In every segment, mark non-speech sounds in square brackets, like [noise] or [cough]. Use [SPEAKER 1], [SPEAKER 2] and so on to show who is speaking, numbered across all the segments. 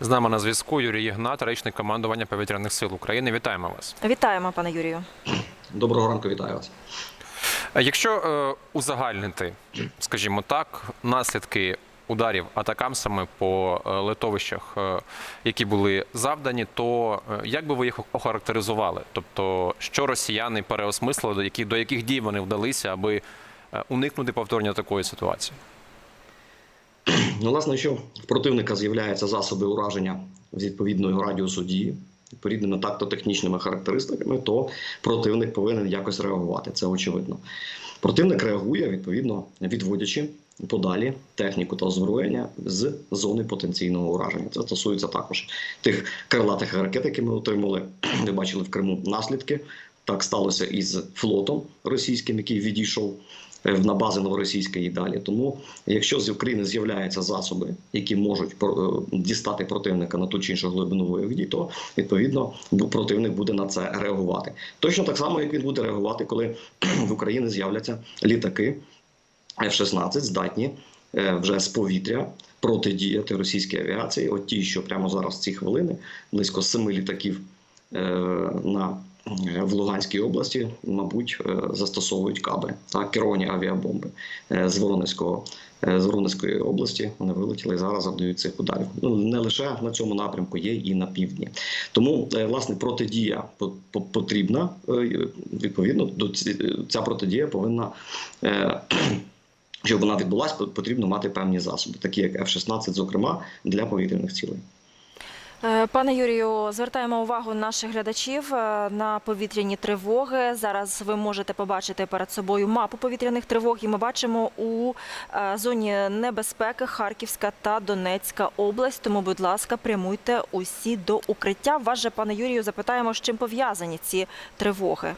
[SPEAKER 1] З нами на зв'язку Юрій Ігнат, речник командування повітряних сил України. Вітаємо вас.
[SPEAKER 2] Вітаємо, пане Юрію.
[SPEAKER 3] Доброго ранку, вітаю вас.
[SPEAKER 1] Якщо е, узагальнити, скажімо так, наслідки ударів атакамсами по е, литовищах, е, які були завдані, то е, як би ви їх охарактеризували? Тобто, що росіяни переосмислили, до яких, до яких дій вони вдалися, аби уникнути повторення такої ситуації? [clears throat]
[SPEAKER 3] Ну, власне, якщо в противника з'являються засоби ураження з відповідного радіусу дії, відповідними тактотехнічними характеристиками, то противник повинен якось реагувати. Це очевидно. Противник реагує відповідно відводячи подалі техніку та озброєння з зони потенційного ураження. Це стосується також тих крилатих ракет, які ми отримали. [clears throat] Ви бачили в Криму наслідки. Так сталося із флотом російським, який відійшов е, на бази новоросійської і далі. Тому, якщо з України з'являються засоби, які можуть е, дістати противника на ту чи іншу глибину бойових то відповідно противник буде на це реагувати. Точно так само, як він буде реагувати, коли [clears throat] в Україні з'являться літаки F-16, здатні е, вже з повітря протидіяти російській авіації. От ті, що прямо зараз в ці хвилини близько семи літаків на в Луганській області, мабуть, е, застосовують каби та керовані авіабомби е, з Воронезького е, з Воронезької області. Вони вилетіли і зараз завдають цих ударів. Ну не лише на цьому напрямку, є і на півдні. Тому е, власне протидія по- по- потрібна. е, Відповідно, ця протидія повинна. е, [clears throat] Щоб вона відбулася, потрібно мати певні засоби, такі як F-16, зокрема для повітряних цілей.
[SPEAKER 2] Е, Пане Юрію, звертаємо увагу наших глядачів е, на повітряні тривоги. Зараз ви можете побачити перед собою мапу повітряних тривог, і ми бачимо у е, зоні небезпеки Харківська та Донецька область. Тому, будь ласка, прямуйте усі до укриття. Вас же, пане Юрію, запитаємо, з чим пов'язані ці тривоги.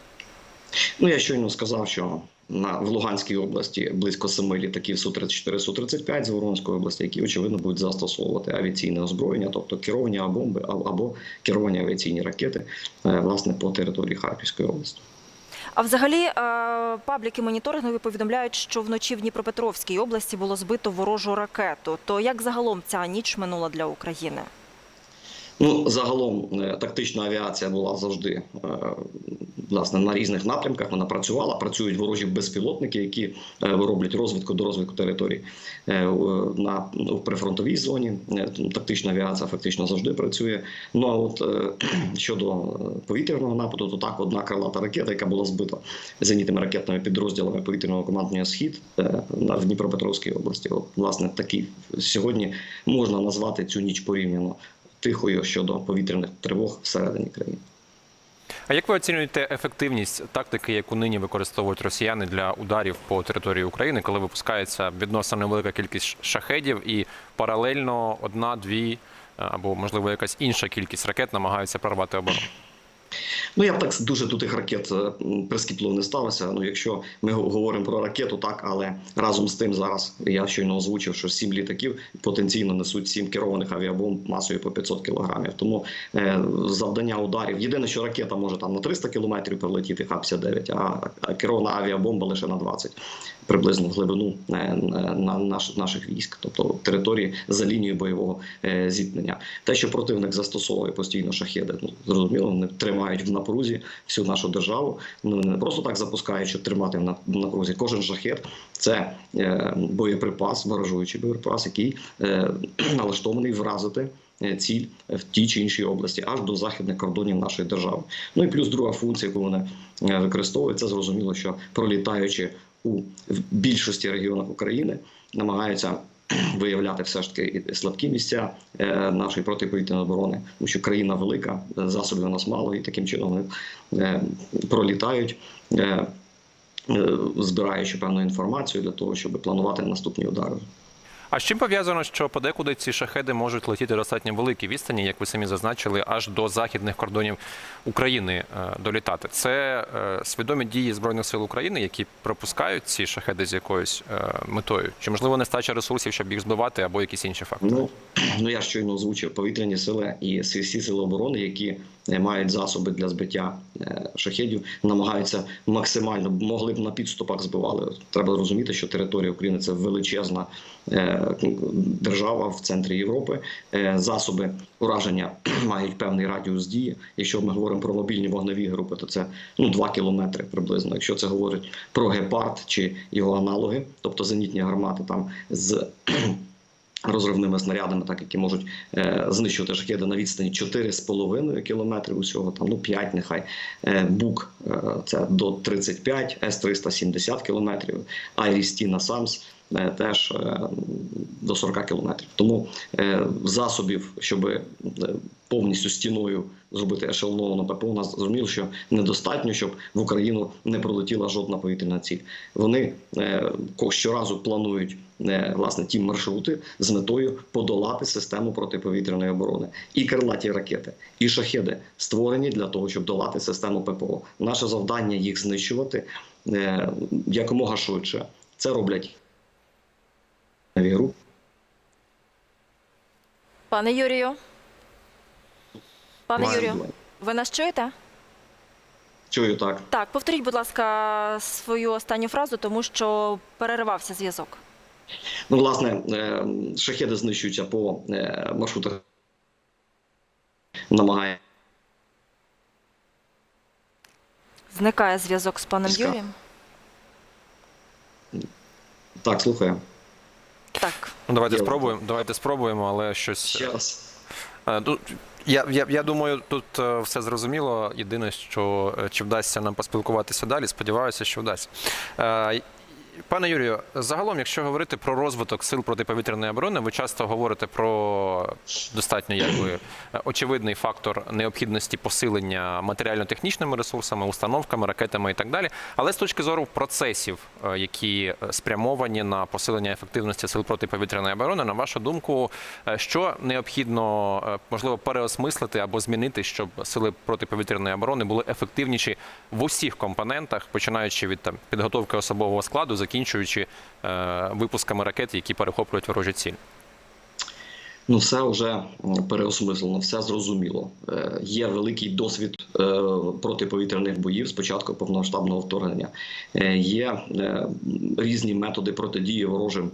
[SPEAKER 3] Ну я щойно сказав, що на в Луганській області близько семи літаків су 34 су 35 з Воронської області, які очевидно будуть застосовувати авіаційне озброєння, тобто керовані бомби або керовані авіаційні ракети, е, власне, по території Харківської області.
[SPEAKER 2] А взагалі, е, пабліки моніторингові повідомляють, що вночі в Дніпропетровській області було збито ворожу ракету. То як загалом ця ніч минула для України?
[SPEAKER 3] Ну, загалом е, тактична авіація була завжди власне на різних напрямках. Вона працювала. Працюють ворожі безпілотники, які е, роблять розвідку до розвитку територій Е, на ну, в прифронтовій зоні. е, Тактична авіація фактично завжди працює. Ну а от е, [clears throat] щодо е, повітряного нападу, то так одна крилата ракета, яка була збита зенітними ракетними підрозділами повітряного командування Схід е, на- в Дніпропетровській області. От власне такий сьогодні можна назвати цю ніч порівняно тихою щодо повітряних тривог всередині країни.
[SPEAKER 1] А як ви оцінюєте ефективність тактики, яку нині використовують росіяни для ударів по території України, коли випускається відносно невелика кількість шахедів і паралельно одна, дві е, або можливо якась інша кількість ракет намагаються прорвати оборону?
[SPEAKER 3] Ну я б так дуже до тих ракет е, прискіпливо не ставився. Ну, якщо ми говоримо про ракету, так але разом з тим зараз я щойно озвучив, що сім літаків потенційно несуть сім керованих авіабомб масою по 500 кілограмів. Тому е, завдання ударів єдине, що ракета може там на 300 кілометрів прилетіти Х-59, а, керована авіабомба лише на 20 приблизно в глибину е, на наш, наших військ, тобто території за лінією бойового зіткнення. Те, що противник застосовує постійно шахеди, ну зрозуміло, вони тримають в напрузі всю нашу державу. Ну не просто так запускають, щоб тримати в на- напрузі. Кожен шахет це е, боєприпас, ворожуючий боєприпас, який е, [clears throat] налаштований вразити. е, Ціль в тій чи іншій області аж до західних кордонів нашої держави. Ну і плюс друга функція, яку вони використовують, це зрозуміло, що пролітаючи у більшості регіонах України, намагаються [clears throat] виявляти все ж таки слабкі місця е, нашої протиповітряної оборони, тому що країна велика, е, засобів у нас мало, і таким чином вони е, пролітають. Збираючи певну інформацію для того, щоб планувати наступні удари.
[SPEAKER 1] А з чим пов'язано, що подекуди ці шахеди можуть летіти достатньо великі відстані, як ви самі зазначили, аж до західних кордонів України е, долітати? Це е, свідомі дії збройних сил України, які пропускають ці шахеди з якоюсь е, метою? Чи можливо нестача ресурсів, щоб їх збивати, або якісь інші фактори?
[SPEAKER 3] Ну, ну я щойно озвучив повітряні сили і всі сили оборони, які мають засоби для збиття е, шахедів, намагаються максимально могли б на підступах збивали. Треба розуміти, що територія України це величезна е, держава в центрі Європи. Е, Засоби ураження [clears throat] мають певний радіус дії. Якщо ми говоримо про мобільні вогневі групи, то це ну 2 кілометри приблизно. Якщо це говорить про гепард чи його аналоги, тобто зенітні гармати там з розривними снарядами, так які можуть е, знищувати шахеди на відстані 4,5 кілометрів усього, там ну 5 нехай. Е, Бук е, це до 35, С-300 70 кілометрів, Айрісті на САМС теж е, до 40 кілометрів. Тому е, засобів, щоб е, повністю стіною зробити ешелоновану ППО, у нас зрозуміло, що недостатньо, щоб в Україну не пролетіла жодна повітряна ціль. Вони е, щоразу планують е, власне ті маршрути з метою подолати систему протиповітряної оборони. І крилаті ракети, і шахеди створені для того, щоб долати систему ППО. Наше завдання їх знищувати е, якомога швидше. Це роблять групи.
[SPEAKER 2] Пане Юрію. Пане
[SPEAKER 3] Маю
[SPEAKER 2] Юрію,
[SPEAKER 3] думаю.
[SPEAKER 2] ви нас чуєте?
[SPEAKER 3] Чую так.
[SPEAKER 2] Так, повторіть, будь ласка, свою останню фразу, тому що переривався зв'язок.
[SPEAKER 3] Ну, власне, е, шахеди знищуються по е, маршрутах. Намагає
[SPEAKER 2] Зникає зв'язок з паном Юрієм.
[SPEAKER 3] так, слухаю.
[SPEAKER 1] Ну, давайте
[SPEAKER 3] Є.
[SPEAKER 1] спробуємо. Давайте спробуємо, але щось.
[SPEAKER 3] Ще раз.
[SPEAKER 1] Е, тут- Я, я, я думаю, тут е, все зрозуміло. Єдине, що е, чи вдасться нам поспілкуватися далі, сподіваюся, що вдасться. Е, Пане Юрію, загалом, якщо говорити про розвиток сил протиповітряної оборони, ви часто говорите про достатньо якби очевидний фактор необхідності посилення матеріально-технічними ресурсами, установками, ракетами і так далі. Але з точки зору процесів, е, які спрямовані на посилення ефективності сил протиповітряної оборони, на вашу думку, е, що необхідно е, можливо переосмислити або змінити, щоб сили протиповітряної оборони були ефективніші в усіх компонентах, починаючи від там підготовки особового складу, закінчуючи е, випусками ракет, які перехоплюють ворожі цілі.
[SPEAKER 3] Ну, все вже переосмислено, все зрозуміло. Е, Є великий досвід е, протиповітряних боїв з початку повномасштабного вторгнення. Е, Є е, різні методи протидії ворожим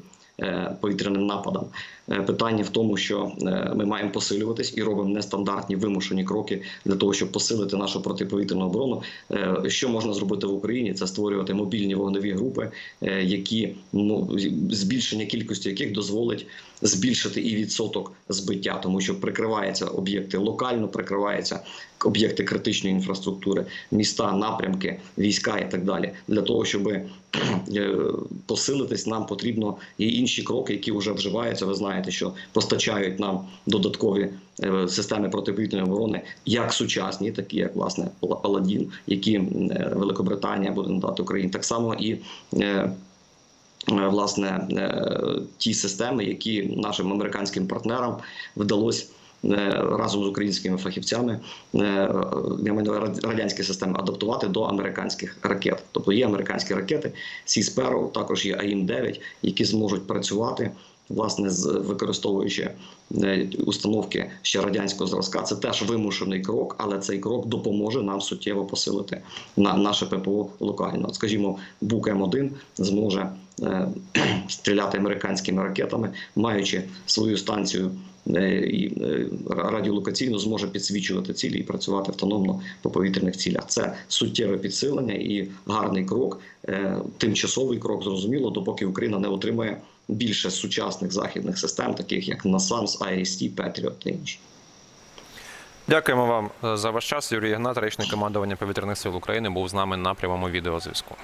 [SPEAKER 3] повітряним нападам. Е, Питання в тому, що е, ми маємо посилюватись і робимо нестандартні вимушені кроки для того, щоб посилити нашу протиповітряну оборону. Е, Що можна зробити в Україні? Це створювати мобільні вогневі групи, е, які ну збільшення кількості яких дозволить збільшити і відсоток збиття, тому що прикриваються об'єкти локально, прикриваються об'єкти критичної інфраструктури, міста, напрямки, війська і так далі. Для того, щоб е, посилитись, нам потрібно і інші кроки, які вже вживаються. Ви знаєте, що постачають нам додаткові е, системи протиповітряної оборони, як сучасні, такі як власне Паладін, які е, Великобританія буде надати Україні, так само і. Е, Власне, е, ті системи, які нашим американським партнерам вдалося е, разом з українськими фахівцями я маю радянські системи адаптувати до американських ракет. Тобто є американські ракети, Sea Sparrow, також є AIM-9, які зможуть працювати власне використовуючи установки ще радянського зразка. Це теж вимушений крок, але цей крок допоможе нам суттєво посилити на наше ППО локально. Скажімо, Бук М1 зможе [clears throat] стріляти американськими ракетами, маючи свою станцію. е, І е, радіолокаційно зможе підсвічувати цілі і працювати автономно по повітряних цілях. Це суттєве підсилення і гарний крок, е, тимчасовий крок, зрозуміло, допоки Україна не отримає більше сучасних західних систем, таких як NASAMS, IRIS-T, Patriot та інші.
[SPEAKER 1] Дякуємо вам е, за ваш час. Юрій Ігнат, речник командування повітряних сил України, був з нами на прямому відеозв'язку.